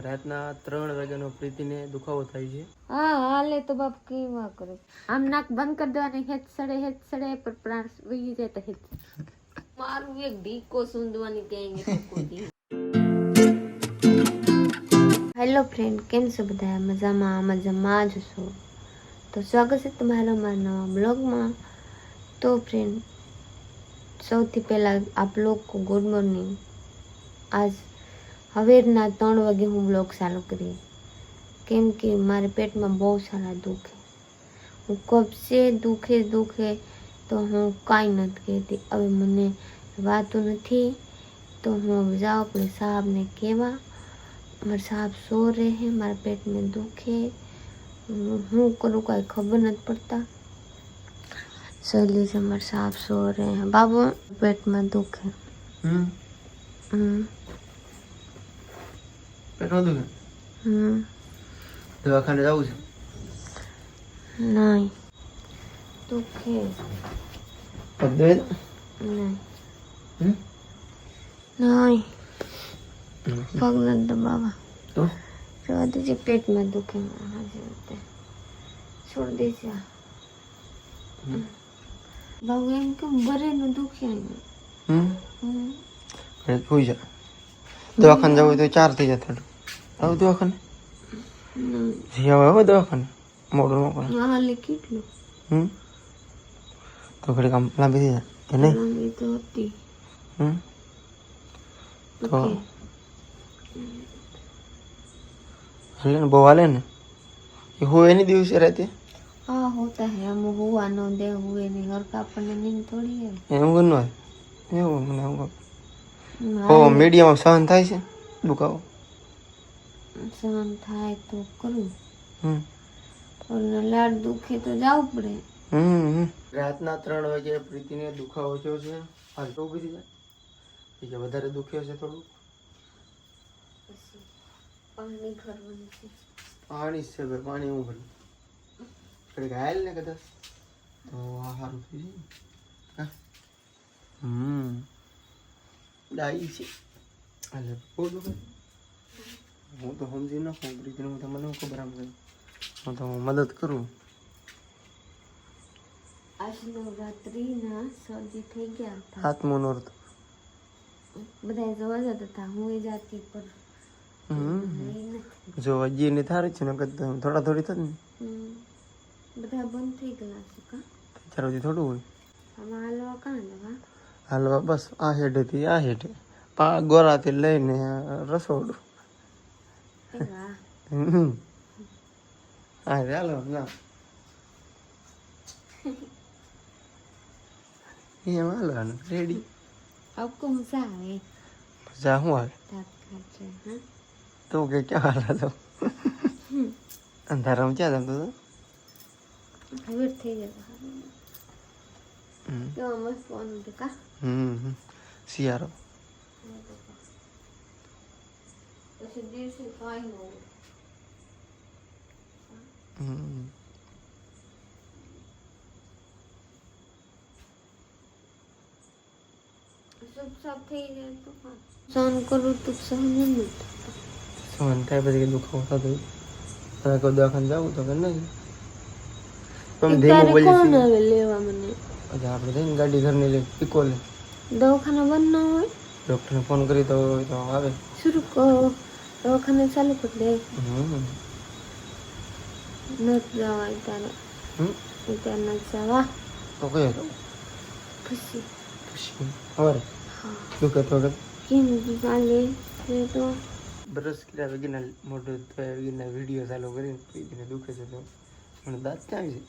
રાતના ત્રણ વાગ્યાનો પ્રીતિને દુખાવો થાય છે. હા, હાલે તો બાપ, કેવા કરે આમ નાક બંધ કરી દેવાની, હેત સડે હેત સડે પર પ્રાણ વહી જાય તો હેત મારું એક ઢીકો સૂંધવાની ક્યાંય હેલો ફ્રેન્ડ કેમ છો બધા? મજામાં મજામાં જ છો. તો સ્વાગત છે તમારો મારા નવા બ્લોગમાં. તો ફ્રેન્ડ સૌથી પહેલાં આપ લોકો ગુડ મોર્નિંગ આજ हवेरना तरह वगे हूँ ब्लॉग चालू करी केम के मारे पेट में बहुत सारा दुख है हूँ कब से दुखे दुखे तो हूँ कहीं न कहती अब मैंने बात नहीं तो हूँ जाओ अपने साहब ने कहवा मेरे साहब सो रहे हैं मारे पेट में दुख है हूँ करूँ कहीं खबर नहीं पड़ता सहेली से मेरे साहब सो रहे हैं बाबू पेट में दुख है हुँ? પેટમાં દુખે હમ દવાખાને જવું છે નહીં દુખે પગ દે નહીં હમ નહીં. પગ નથી દબાવા તો રહેવા દેજે પેટમાં દુખે મારા જેવું છોડ દેજે. બાબુ એમ કેમ બરેનું દુખે. હમ હમ. અને હોઈ જા દવાખાને જવું તો ચાર થઈ થોડું આવું દવાખાને? જઈ આવે આવે દવાખાને? મોડું મોકલે કેટલું હમ? તો ઘડી કામ લાંબી થઈ જાય. એને તો હતી. હમ? તો હાલે ને બહુ હાલે ને? એ હોય એની દિવસે રાતે હા હોતા હે. હમ હોવાનો દે હોય ને હર કાપડને નીંદ થોડી એમ. ગણવા એવું મને એમ. કહો મીડિયમ સહન થાય છે દુખાવો? સહન થાય તો કરું. હમ. પણ લાડ દુખે તો જવું પડે. હમ રાતના ત્રણ વાગે પ્રીતિને દુખાવો થયો છે. હાલતો ઊભી થઈ જાય. કે વધારે દુખ્યો છે થોડું પાણી ભરવાનું છે. પાણી છે ભાઈ પાણી હું ભરું? કડીક હાલ ને કદાચ? તો આ સારું થઈ જાય હા. હમ. ડાઈ છે. હાલે બહુ દુખે. હું તો સમજી નાખું પ્રીતિને હું તો મને ખબર આમ કઈ હું તો મદદ કરું. આજ નવરાત્રીના સર્જી થઈ ગયા હતા. હાથમાં નોર્ત. બધા જોવા જતા હતા હું એ જાતી પર. જો હજી ને થારે છે ને કદાચ થોડા થોડી થત ને. બધા બંધ થઈ ગયા છે કા? ચાર સુધી થોડું હોય. આમાં હાલવા કાં લેવા હાલવા બસ આ હેડેથી આ હેડે પા ગોરાથી લઈને રસોડું. એ વાહ હમ. હા રે હાલો ના એમ હાલવાનું રેડી આપકો મજા આવે જા શું આવે દાંત કાઢે હા તો કે ક્યાં હાલા તો અંધારામાં ક્યાં જતો હતો હવે થઈ જતા હમ. કેવા મસ્ત ફોન હતું કા હમ હમ. શિયાળો પછી દિવસે કાંઈ ન હોય સબ સબ થઈ જાય તો સહન કરું તો સહન નથી સહન થાય પછી દુખાવો થતો હોય. કોઈ દવાખાને જવું તો કે નહીં તમે ધીમું બોલી કોણ આવે લેવા મને પછી આપણે જઈને ગાડી ઘરની લઈ પીકો લે દવાખાના બંધ ના હોય ડૉક્ટરને ફોન કરી તો તો આવે શું કરો દવાખાને ચાલુ કરી દે. જવાય ત્યારે. હમ. ત્યારે નથી જવા. તો કયો તો પછી પછી સવારે હા. દુખે કે કેમ એ તો. બ્રશ કર્યા વગરના મોઢું વગરના વીડિયો ચાલુ કરીને પીને દુખે છે તો. મને દાંત ક્યાં છે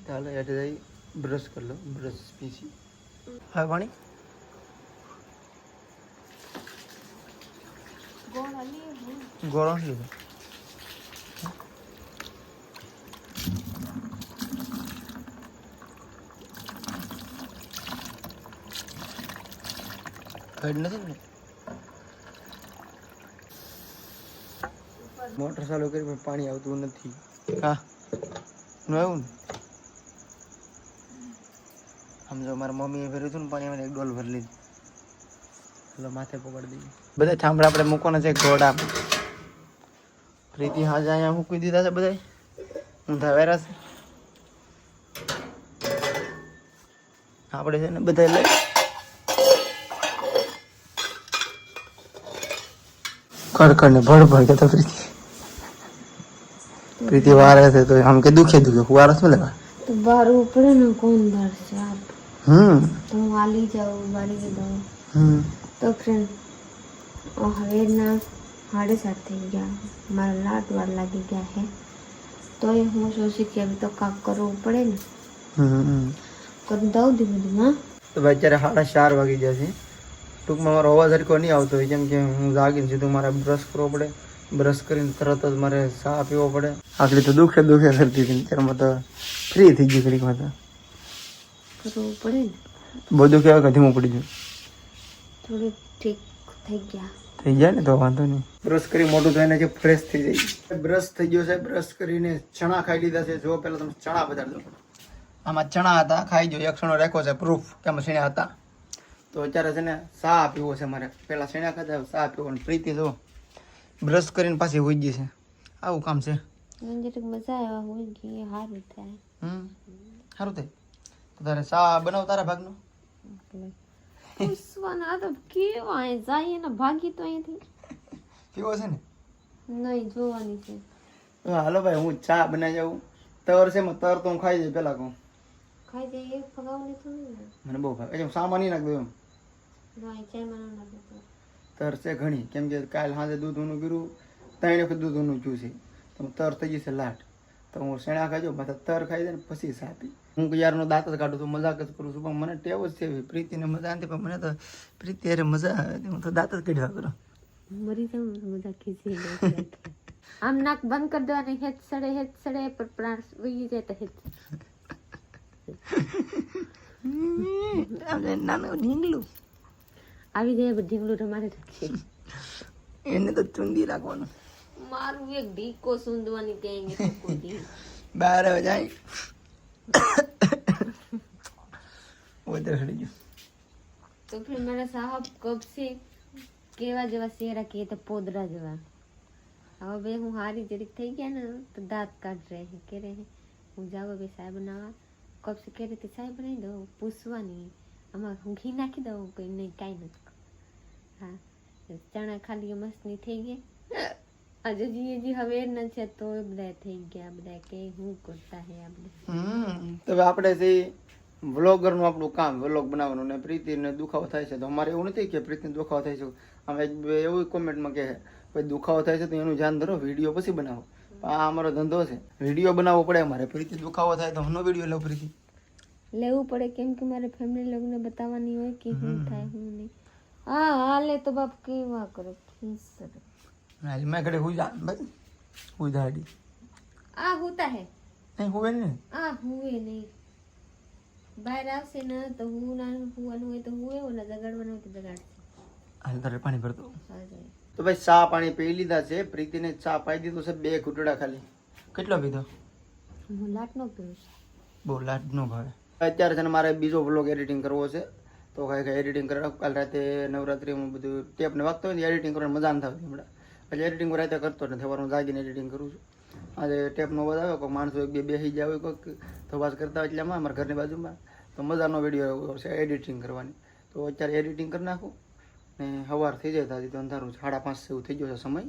ચાલો એટલે જઈ બ્રશ કરી લો. બ્રશ પીસી. હા પાણી? નથી ને? મોટર ચાલુ કરી પણ પાણી આવતું નથી. હા. આવ્યું ને? આમ જો મારા મમ્મીએ ભર્યું હતું ને પાણી એક ડોલ ભરી લીધી. એટલે માથે પકડી દઈએ. બધા ઠામડા આપણે મૂકવાના છે ઘોડા. પ્રીતિ હાજા અહીંયા મૂકી દીધા છે બધા ઊંધા વેરા છે. આપણે છે ને બધા લઈ. કડકડ ને ભડ ભડ કે તો પ્રીતિ. પ્રીતિ વારે છે તો આમ કે દુખે દુખે. ફુવારો શું લેવા? તો બાર ઉપડે ને કોણ ભરશે આપ? હમ. તો હું આલી જાઉં વાળી દઉં હમ. તો ફ્રેન્ડ હવેના સાડે સાત થઈ ગયા. મારા લાટ વાર લાગી ગયા છે તો એ હું સોચી કે હવે તો કાંક કરવું પડે ને. કરી દઉં ધીમે ધીમે તો ભાઈ અત્યારે સાડા ચાર વાગી જશે ટૂંકમાં મારો અવાજ હરકો નહીં આવતો હોય કેમ કે હું જાગીને સીધું મારે બ્રશ કરવો પડે. બ્રશ કરીને તરત જ મારે ચા પીવો પડે. આખરી તો દુખે દુખે કરતી હતી અત્યારમાં તો ફ્રી થઈ ગઈ ઘડીકમાં તો. કરવું પડે ને. બધું કેવા કધીમાં ધીમું પડી ગયું. થોડું ઠીક થઈ ગયા. થઈ જાય ને તો વાંધો નહીં. બ્રશ કરી મોટું થઈને જે ફ્રેશ થઈ જાય. બ્રશ થઈ ગયો છે બ્રશ કરીને ચણા ખાઈ લીધા છે. જો પહેલાં તમે ચણા બતાવી દો આમાં ચણા હતા ખાઈ જો. એક ચણો રાખ્યો છે પ્રૂફ કે આમાં શેણા હતા. તો અત્યારે છે ને સા પીવો છે મારે. પહેલાં શેણા ખાતા સા પીવો. અને પ્રીતિ જો બ્રશ કરીને પાછી હોઈ ગઈ છે. આવું કામ છે. મજા આવ્યા હોય ગઈ સારું થાય. હમ? સારું થાય. તો તારે સા બનાવ તારા ભાગનો? પૂછવાના આ તો કેવા અહીં જાય ને ભાગી તો અહીંથી. કેવો છે ને? નહીં જોવાની છે. હાલો ભાઈ હું ચા બનાવી જાઉં. તર છે તર તો હું ખાઈ જાય પેલા કહું. ખાઈ જાય એ ફગાવને તો મને બહુ ભાવે. એટલે સામાન નાખ દઉં એમ? દો તર છે ઘણી. કેમ કે કાલ સાંજે દૂધ ઊનું કર્યું ત્રણ વખત દૂધ ઊનું છે. તો તર થઈ જશે લાટ. તો હું શેણા ખાજો પાછા તર ખાઈ જાય ને પછી સાપી. હું યારનો દાંત જ કાઢું તો મજાક જ કરું છું પણ મને ટેવ જ છે પ્રીતિને મજા નથી પણ મને તો પ્રીતિ અરે મજા આવે. છે. હું તો દાંત જ કાઢ્યા કરું. મરી જાઉં મજા ખીચી આમ નાક બંધ કરી દેવાની હેત સડે હેત સડે પર પ્રાણ વહી જાય તો હેત નાનું ઢીંગલું. આવી જાય ઢીંગલું તમારે એને તો ચુંદી રાખવાનું. મારું એક ઢીકો સુંદવાની કહેંગે બાર જાય. વધારે સડી ગયું. તો ફિર મારા સાહબ કબ છે કેવા જેવા શેરા કે તો પોદરા જેવા. હવે બે હું હારી જરીક થઈ ગયા ને તો દાંત કાઢ રહે હે કે રહે હું. જાવ બે સાહેબ બનાવવા કબ છે કે રીતે સાહેબ બનાવી દઉં પૂછવાની. આમાં હું ઘી નાખી દઉં કંઈ નહીં કાંઈ નથી. હા ચણા ખાલી મસ્ત નહીં થઈ ગઈ આજે જીએ જી હવે છે તો બધા થઈ ગયા બધા કે હું કરતા હે આપણે હવે આપણે જે વ્લોગરનું આપણું કામ વ્લોગ બનાવવાનું ને પ્રીતિને દુખાવો થાય છે. તો અમારે એવું નથી કે પ્રીતિને દુખાવો થાય છે. આમ એક એવું કોમેન્ટમાં કહે ભાઈ દુખાવો થાય છે તો એનું ધ્યાન ધરો વીડિયો પછી બનાવો. આ અમારો ધંધો છે. વીડિયો બનાવવો પડે અમારે. પ્રીતિ દુખાવો થાય તો હમનો વીડિયો લેવો પ્રીતિ? લેવું પડે કેમ કે મારે ફેમિલી લોકોને બતાવવાની હોય કે શું થાય શું નહીં. હા હાલે તો બાપ કેવા કરો? પ્લીઝ હાલ મેં ઘડે હું જા ભાઈ. હું જાડી આ હોતા હે. નહીં હોવે ને આ હોવે નહીં. બહાર આવશે ને તો હું ના હુવાનું હોય તો હુએ ઓલા જગાડવાનું હોય તો જગાડશે. હાલ તારે પાણી ભરતો તો ભાઈ ચા પાણી પી લીધા છે પ્રીતિને ચા પાઈ દીધું છે બે ઘૂંટડા ખાલી. કેટલો પીધો? હું લાટ નો પીવું છું. બહુ લાડ ન ભાવે. અત્યારે છે ને મારે બીજો વ્લોગ એડિટિંગ કરવો છે તો કાંઈ કાંઈ એડિટિંગ કરી રાખું કાલ રાતે નવરાત્રિમાં બધું ટેપને વાગતો હોય ને એડિટિંગ કરવાની મજા ન થતી હમણાં. એટલે એડિટિંગ રાતે કરતો નથી નથી હું જાગીને એડિટિંગ કરું છું. આજે ટેપનો અવાજ આવ્યો કોઈ માણસો એક બે બેસી જાય હોય કોઈક તપાસ કરતા હોય એટલે આમાં અમારા ઘરની બાજુમાં. તો મજાનો વીડિયો છે એડિટિંગ કરવાની. તો અત્યારે એડિટિંગ કરી નાખું ને સવાર થઈ જાય તાજી તો અંધારું સાડા પાંચ જેવું થઈ ગયો છે સમય.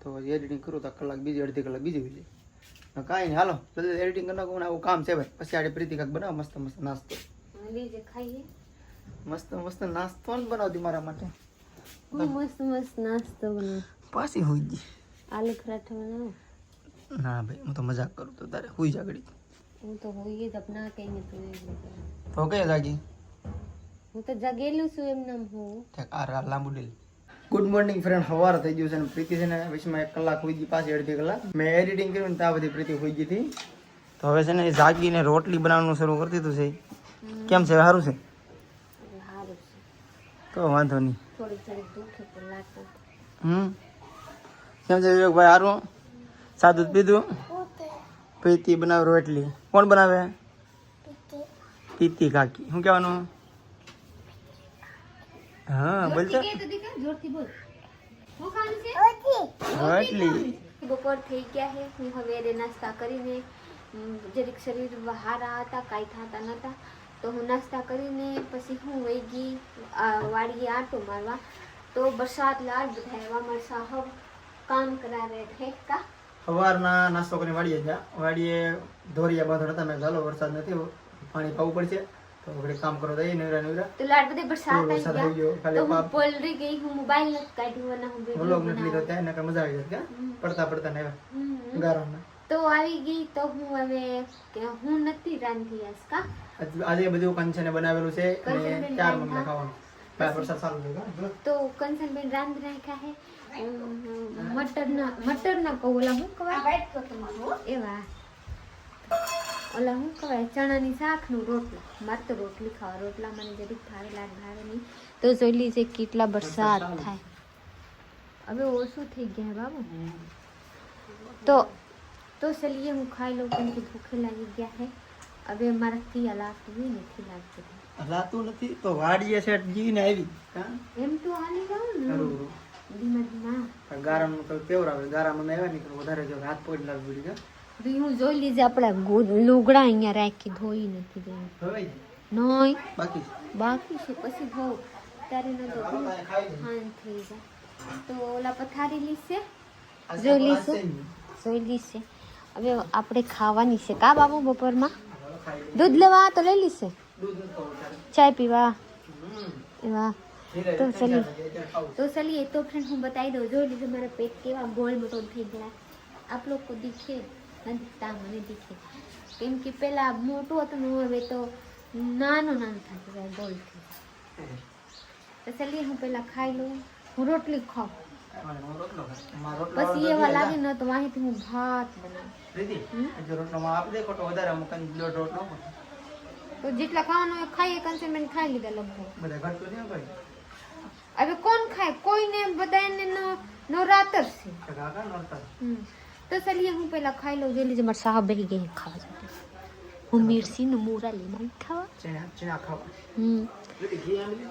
તો એડિટિંગ કરું તો કલાક બીજી અડધી કલાક બીજી જાય. કાંઈ નહીં હાલો જલ્દી એડિટિંગ કરી નાખું આવું કામ છે ભાઈ. પછી આડે પ્રીતિ કાંક બનાવો મસ્ત મસ્ત નાસ્તો. મસ્ત મસ્ત નાસ્તો ને બનાવતી મારા માટે. મસ્ત મસ્ત નાસ્તો બનાવું. પાછી હોય આલુ પરાઠા બનાવું? ના ભાઈ હું તો મજાક કરું તો તારે. હોઈ જાગડી હું તો હોઈએ જ અપના કહીને તું. તો કઈ જાગી? હું તો જગેલું છું એમ નામ હું. ઠેક આ રા લાંબુ ડેલ. ગુડ મોર્નિંગ ફ્રેન્ડ સવાર થઈ ગયું છે ને પ્રીતિ છે ને વિશમાં એક કલાક હોઈ ગઈ પાછી અડધી કલાક. મેં એડિટિંગ કર્યું ને ત્યાં બધી પ્રીતિ હોઈ ગઈ હતી. તો હવે છે ને એ જાગીને રોટલી બનાવવાનું શરૂ કરી દીધું છે. કેમ છે સારું છે? તો વાંધો નહીં. હમ? કેમ છે વિવેકભાઈ સારું? સાદું પીધું? પ્રીતિ બનાવે રોટલી. કોણ બનાવે? પ્રીતિ કાકી. શું કહેવાનું? હા બોલ તો જોરથી કે તો દીકરા જોરથી બોલ. હું ખાવાનું છે? રોટલી. બપોર થઈ ગયા છે હું હવે નાસ્તા કરીને જરીક શરીર હારા હતા કાંઈ થતા નહોતા તો હું નાસ્તા કરીને પછી હું વહી ગઈ વાડીએ આંટો મારવા. તો બરસાત લાલ બધા એવા મારા હવ કામ કરાવે રહે થે કા સવારના નાસ્તો કરીને વાડીએ ગયા વાડીએ ધોરિયા બાંધણ હતા મેં ચાલો વરસાદ નથી પાણી પાવું પડશે. તો ઘડી કામ કરો દઈએ નવરા નવરા. તો લાડ બધે વરસાદ આવી ગયો, ખાલી પાપ. પોલરી ગઈ હું મોબાઈલ નથી કાઢ્યું અને હું વ્લોગ નથી લીધો ત્યાં નકર મજા આવી હમ. પડતા પડતા ને. ગારામાં. તો આવી ગઈ તો હું હવે કે હું નથી રાંધી આસકા આજે બધું કંચને બનાવેલું છે અને ચાર મમ્મી ખાવાનું. વરસાદ ચાલુ જો. તો કંચનબેન રાંધ નાખ્યા હે? મટરના મટરના કહું ઓલા શું કહેવાય? એવા. ઓલા શું કહેવાય? ચણાની શાકનું રોટલા. મારે તો રોટલી ખાવા રોટલા મને જરીક ભાવે લાગ ભાવે નહીં. તો જોઈ લીજે કેટલા વરસાદ થાય. હવે ઓછું થઈ ગયા બાબુ. તો તો ચલીએ હું ખાઈ લઉં કેમ કે ભૂખે લાગી ગયા હે. હવે મારાથી બી નથી લાગતું. રાતું નથી તો વાડીએ સેટ જીવીને આવી. એમ તો હાલી જાઉં ને. ધીમા ધીમા ગારાનું તો કેવું આવે ગારામાં આવ્યા નહીં વધારે જો હાથ પડી લાવી પડી ગયા બી હું જોઈ લીધે આપણા ગો- લુગડા અહીંયા રાખી ધોઈ નથી હવે નહીં બાકી બાકી છે પછી ધોઉં. ત્યારે ન તો થઈ જાય ઓલા પથારી લીશે જોઈ ને. જોઈ લીશે હવે આપણે ખાવાની છે. કા બાબુ બપોરમાં? દૂધ લેવા તો લઈ લીસે. ચાય પીવા? એવા. તો ધીરે ચલીએ. ખાઈ લઈએ, ખાવું. તો ચલીએ તો ફ્રેન્ડ હું બતાવી દઉં જોઈ લીધું મારા પેટ કેવા ગોળ મોટો થઈ ગયા આપ લોકો દીખે નથી તા મને દીખે કેમ કે પેલા મોટું હતું ને હવે તો નાનું નાનું થતું જાય ગોળ થઈ તો ચલીએ હું પેલા ખાઈ લઉં હું રોટલી ખાઉં મને રોટલો ખાય. મારો રોટલો પછી વાળો એવા દે લાગે જા. ને તો વાંહીથી હું ભાત બનાવું પ્રીતિ, હમ? હજુ રોટલોમાં આપી દે ખોટો વધારે અમુક કંઈ દોઢ રોટલો આપો. તો જેટલા ખાવાનું હોય ખાઈએ કન્સેનમેન્ટ ખાઈ લીધા લગભગ બધા ઘટતું નહીં હોય કોઈ. હવે કોણ ખાય? કોઈને બધાને નો રાતર से तो चलिए हूँ पहला खाई लो जल्दी जमर साहब बह गए खा जाते हूँ मिर्ची ने मोरा लेना ही खावा चना चना खावा हम्म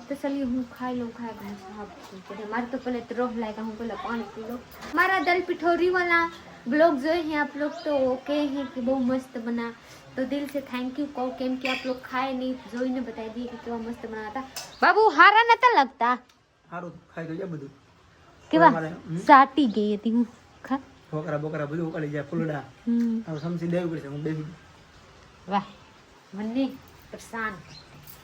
तो चलिए हूँ खाई लो खाए गए साहब करे मार तो पहले तो रोह लाएगा हूँ पहले पानी पी लो मारा दल पिठोरी वाला ब्लॉग जो है आप लोग तो ओके हैं कि बहुत मस्त बना तो दिल से थैंक यू कहो केम कि आप लोग खाए नहीं जो ही ने बता दिए कि क्यों मस्त बना था बाबू हारा ना तो लगता સારું ખાઈ તો જાય બધું. કેવા? સાટી ગઈ હતી હું. ખા. ઢોકરા બોકરા બધું ઉકાળી જાય ફૂલડા. હવે સમસી દેવી પડશે હું બેસી વાહ મને પરેશાન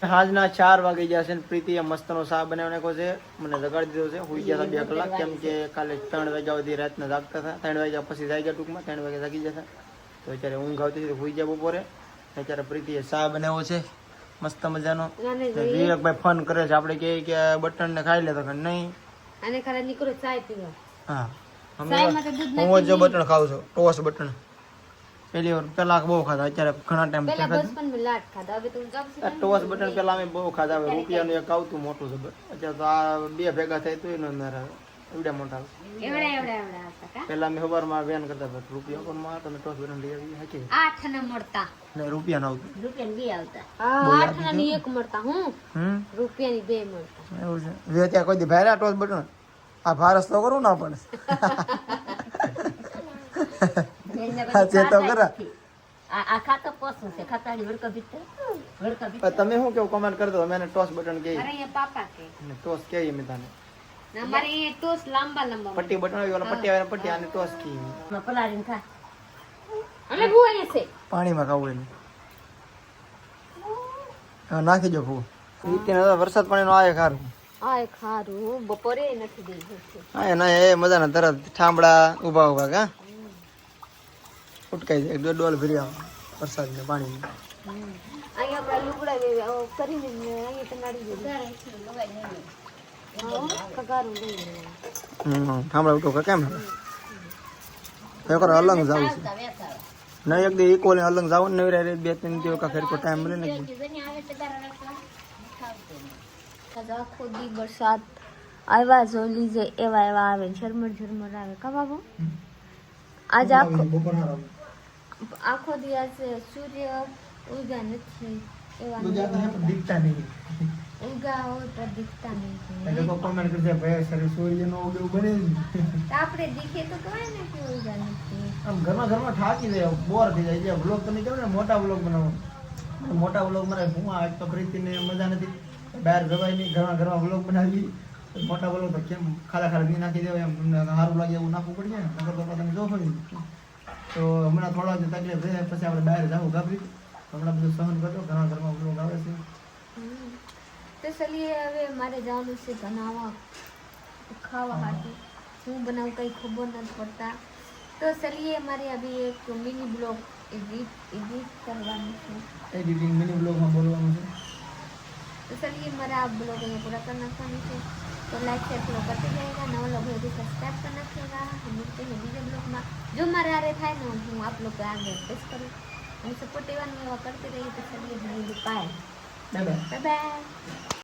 સાંજના ચાર વાગી ગયા છે ને પ્રીતિએ મસ્તનો શાક બનાવી કહો છે. મને જગાડી દીધો છે. હુઈ ગયા બે કલાક. કેમ કે કાલે ત્રણ વાગ્યા સુધી રાતના જાગતા હતા. ત્રણ વાગ્યા પછી જાગ્યા ટૂંકમાં ત્રણ વાગે જાગી જતા તો અત્યારે ઊંઘ આવતી હતી જાય ગયા બપોરે. અત્યારે પ્રીતિએ શા બનાવ્યો છે. મસ્ત મજાનો. વિવેકભાઈ ફોન કરે છે આપણે કહીએ કે બટન ને ખાઈ લે તો કે નહીં. અને ખરા નીકળો ચાય પીવા. હા. હું જ બટન ખાઉં છું ટોસ બટન. પેલી વાર પેલા બહુ ખાધા અત્યારે ઘણા ટાઈમ ટોસ બટન પેલા અમે બહુ ખાધા રૂપિયાનું એક આવતું મોટું છે અત્યારે તો આ બે ભેગા થાય તો એનો અંદર આવે એવડા મોટા એવડા એવડા એવડા કા? વેન કરતા રૂપિયા કોનમાં તમે ટોસ બટન લઈ આવી હાચી આઠ ના મળતા. ને રૂપિયા ના આવતા. રૂપિયા બે આવતા. આઠ ને ની એક મળતા હું? હમ? રૂપિયા ની બે મળતા. એવું છે. વે ત્યાં કોઈ દી ભાઈ ટોસ બટન આ ભારસ તો કરું ના પણ હા છે તો કરા તમે શું કેવું? કમેન્ટ કરી દો અમે ટોસ બટન કે. ટોસ કે અમે તને. ને અમારે ટોસ લાંબા લાંબા પટ્ટી બટન આવી ઓલા પટ્ટી આવે પટ્ટી આને ટોસ કહીએ અને ભૂ અહીંયા છે પાણીમાં ખાવું એને. હા નાખી દો ફૂ વરસાદ પાણીનો આવે ખારું આય ખારું બપોરે નથી દેવું હા ના એ મજાના તરત ઠામડા ઊભા ઊભા કા. ઉટકાઈ જાય. ડોલ ભરી આવે વરસાદ ને પાણી અહીંયા આપણા લુગડા કરીને ને અહીંયા ટંગાડી દીધું હા, કગારું લઈ લેવાનું. હમ ઠામડા ઉઠો કેમ એકવાર અલંગ જાવ છે નહીં એક દી ઇક્વલ અલંગ જાવ ને નવી રે બે ત્રણ દિવસ કા ફેરકો ટાઈમ મળે ને આજ આખો દી વરસાદ આવ્યા જો લીજે એવા એવા આવે ઝરમર ઝરમર આવે કા બાબુ આજ આખો આખો દી આજે સૂર્ય ઉગ્યા નથી એવા ને એવા. દીખતા નહીં ઉગા હોય તો દીખતા એટલે નહીં કોમેન્ટ કરશે ભાઈ સર સૂર્ય નો ઉગે એવું બને જ નહીં." તો આપણે દીખે તો કહેવાય ને કે ઉગા નથી. આમ ઘરમાં ઘરમાં થાકી જાય બોર થઈ જાય. જે વ્લોગ તમે કરો ને મોટા વ્લોગ બનાવો. મોટા વ્લોગ મારે હું આ એક તો પ્રીતિને મજા નથી. બહાર જવાય નહીં ઘરમાં ઘરમાં વ્લોગ બનાવી મોટા વ્લોગ તો કેમ ખાલા ખાલા બી નાખી દેવાય? એમ સારું લાગે એવું નાખવું પડે ને. નકર તો તમે જોખો નહીં. તો હમણાં થોડા જે તકલીફ રહે પછી આપણે બહાર જવું ગાભરી હમણાં બધું સહન કરજો. ઘણા ઘરમાં વ્લોગ આવે છે. તો ચલીએ હવે મારે જવાનું છે બનાવવા ખાવા માટે શું બનાવું કંઈ ખબર નથી પડતા તો ચલીએ મારે અભી એક મિની બ્લોગ એડિટ એડિટ કરવાનું છે એડિટિંગ મિની વ્લોગમાં બોલવાનું છે तो चलिए मेरा आप ब्लॉग यहाँ पूरा करना खाने से तो लाइक शेयर फॉलो करते जाएगा नवा लोग है तो सब्सक्राइब करना रखिएगा हम मिलते हैं बीजे ब्लॉग में जो हमारे आ रहे था ना हूँ आप लोग को आगे पेश करूँ हम सपोर्ट एवं करते रहिए तो चलिए बाय 拜拜，拜拜。